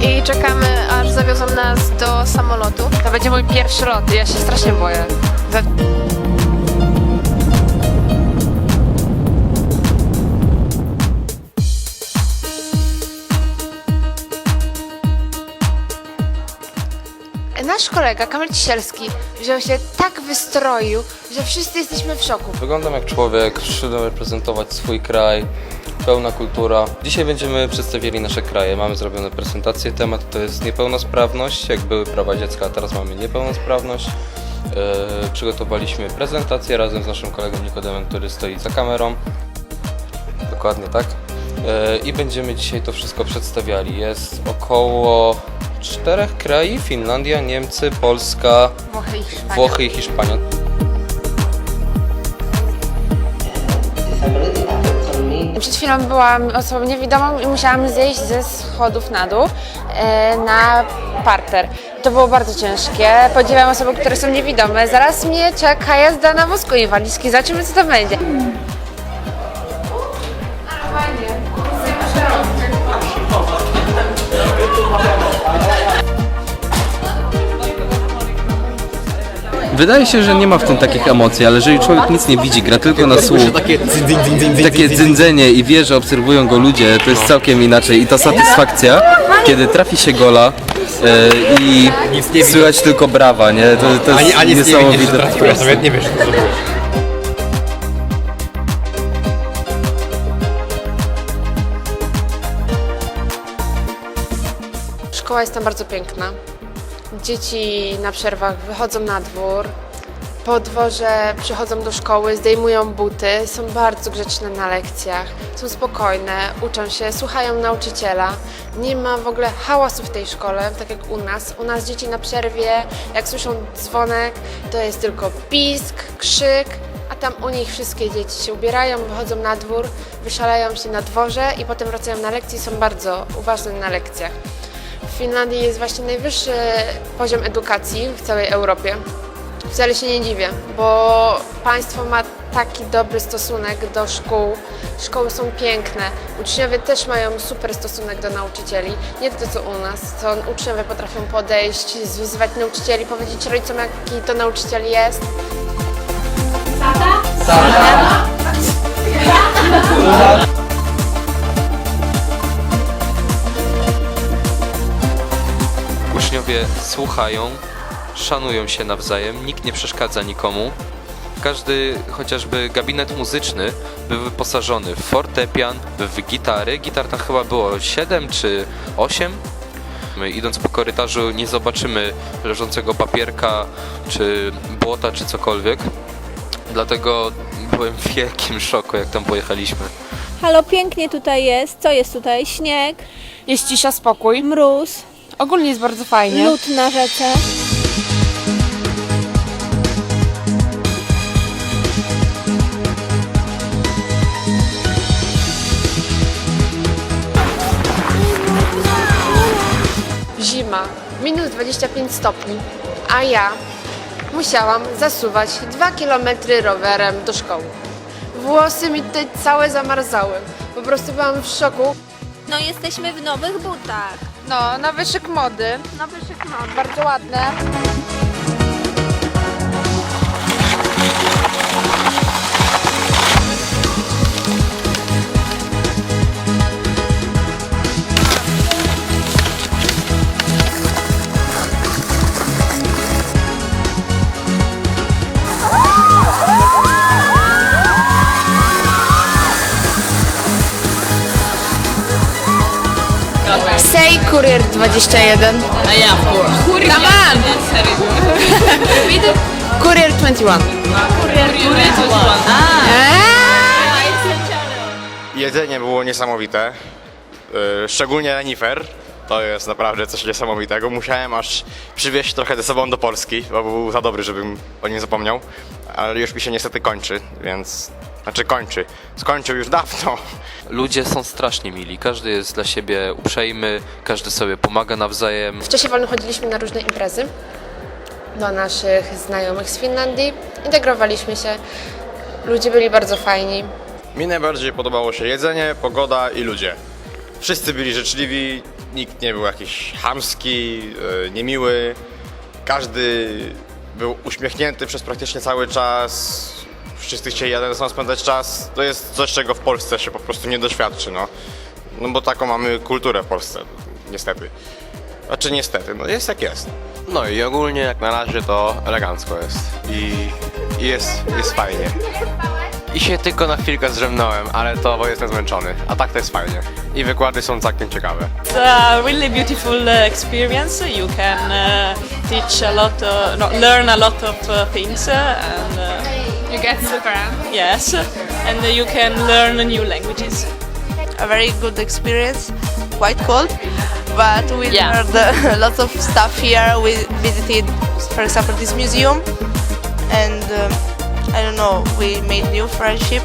i czekamy, aż zawiozą nas do samolotu. To będzie mój pierwszy lot, ja się strasznie boję. Nasz kolega Kamil Cisielski wziął się tak wystroił, że wszyscy jesteśmy w szoku. Wyglądam jak człowiek, przyszedłem reprezentować swój kraj, pełna kultura. Dzisiaj będziemy przedstawili nasze kraje. Mamy zrobione prezentacje. Temat to jest niepełnosprawność, jak były prawa dziecka, a teraz mamy niepełnosprawność. E, przygotowaliśmy prezentację razem z naszym kolegą Nikodemem, który stoi za kamerą. Dokładnie tak. E, I będziemy dzisiaj to wszystko przedstawiali. Jest około czterech krajów: Finlandia, Niemcy, Polska, Włochy i Hiszpania. Włochy i Hiszpania. Przed chwilą byłam osobą niewidomą i musiałam zejść ze schodów na dół e, na parter. To było bardzo ciężkie. Podziwiam osoby, które są niewidome. Zaraz mnie czeka jazda na wózku inwalidzki. Zobaczymy, co to będzie. Wydaje się, że nie ma w tym takich emocji, ale jeżeli człowiek nic nie widzi, gra tylko na słuch, takie dzyndzenie i wie, że obserwują go ludzie, to jest całkiem inaczej. I ta satysfakcja, kiedy trafi się gola e, i słychać tylko brawa, nie? To, to jest niesamowite po prostu. Nawet nie wiesz, co zrobiłeś. Szkoła jest tam bardzo piękna. Dzieci na przerwach wychodzą na dwór. Po dworze przychodzą do szkoły, zdejmują buty, są bardzo grzeczne na lekcjach, są spokojne, uczą się, słuchają nauczyciela. Nie ma w ogóle hałasu w tej szkole, tak jak u nas. U nas dzieci na przerwie, jak słyszą dzwonek, to jest tylko pisk, krzyk, a tam u nich wszystkie dzieci się ubierają, wychodzą na dwór, wyszalają się na dworze i potem wracają na lekcje i są bardzo uważne na lekcjach. W Finlandii jest właśnie najwyższy poziom edukacji w całej Europie. Wcale się nie dziwię, bo państwo ma taki dobry stosunek do szkół. Szkoły są piękne. Uczniowie też mają super stosunek do nauczycieli. Nie to co u nas, co uczniowie potrafią podejść, zwyzywać nauczycieli, powiedzieć rodzicom jaki to nauczyciel jest. Uczniowie słuchają, szanują się nawzajem, nikt nie przeszkadza nikomu. Każdy, chociażby gabinet muzyczny, był wyposażony w fortepian, w gitary. Gitar tam chyba było 7 czy 8. My idąc po korytarzu nie zobaczymy leżącego papierka, czy błota, czy cokolwiek. Dlatego byłem w wielkim szoku, jak tam pojechaliśmy. Halo, pięknie tutaj jest. Co jest tutaj? Śnieg, Jest cisza, spokój. mróz, Ogólnie jest bardzo fajnie. lód na rzece. Zima, minus 25 stopni, a ja musiałam zasuwać 2 km rowerem do szkoły. Włosy mi tutaj całe zamarzały. Po prostu byłam w szoku. No jesteśmy w nowych butach. No, nowy szyk mody. Nowy szyk mody. Bardzo ładne. Say Courier 21. Come on! Courier 21. Jedzenie było niesamowite. Yy, Szczególnie renifer. To jest naprawdę coś niesamowitego. Musiałem aż przywieźć trochę ze sobą do Polski, bo był za dobry, żebym o nim zapomniał. Ale już mi się niestety kończy, więc... Znaczy kończy. Skończył już dawno. Ludzie są strasznie mili, każdy jest dla siebie uprzejmy, każdy sobie pomaga nawzajem. W czasie wolnym chodziliśmy na różne imprezy do naszych znajomych z Finlandii. Integrowaliśmy się. Ludzie byli bardzo fajni. Mi najbardziej podobało się jedzenie, pogoda i ludzie. Wszyscy byli życzliwi, nikt nie był jakiś chamski, e, niemiły. Każdy był uśmiechnięty przez praktycznie cały czas. Wszyscy chcieli jeden sam spędzać czas. To jest coś, czego w Polsce się po prostu nie doświadczy, no. No bo taką mamy kulturę w Polsce, niestety. Znaczy niestety, no jest jak jest. No i ogólnie jak na razie to elegancko jest i, i jest, jest fajnie. I się tylko na chwilkę zdrzemnąłem, ale to bo jestem zmęczony, a tak to jest fajnie. I wykłady są całkiem ciekawe. It's a really beautiful uh, experience. You can uh, teach a lot, uh, no, learn a lot of uh, things, uh, and uh, You get the Instagram. yes, and uh, you can learn new languages. a very good experience. Quite cold, but we Yeah. learned uh, lots of stuff here. We visited, for example, this museum, and um, I don't know, we made new friendship.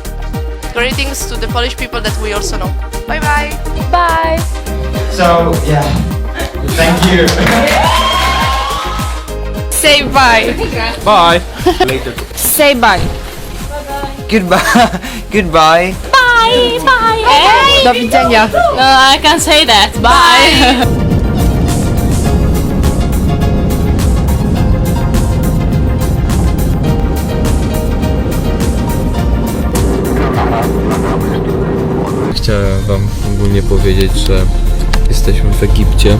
Greetings to the Polish people that we also know. Bye bye. Bye! So, yeah. Thank you. Say bye! Bye! Say bye! Goodbye. Goodbye. Do widzenia! No, I can say that. Bye. Chciałem wam ogólnie powiedzieć, że jesteśmy w Egipcie.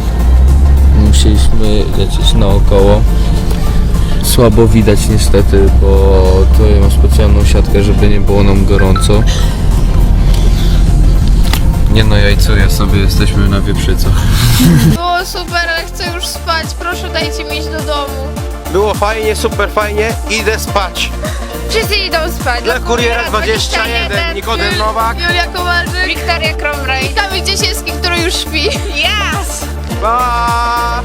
Musieliśmy lecieć naokoło. Słabo widać niestety, bo tutaj mam specjalną siatkę, żeby nie było nam gorąco. Nie no, jajcuję sobie, jesteśmy na wieprzycach. Było super, ale chcę już spać. Proszę dajcie mi iść do domu. Było fajnie, super fajnie, idę spać. Wszyscy idą spać. Dla Kuriera 21, Nikodem Nowak. Julia Komarzyk, Wiktoria Kromrej. Kamil Ciesielski, który już śpi. Yes! Pa!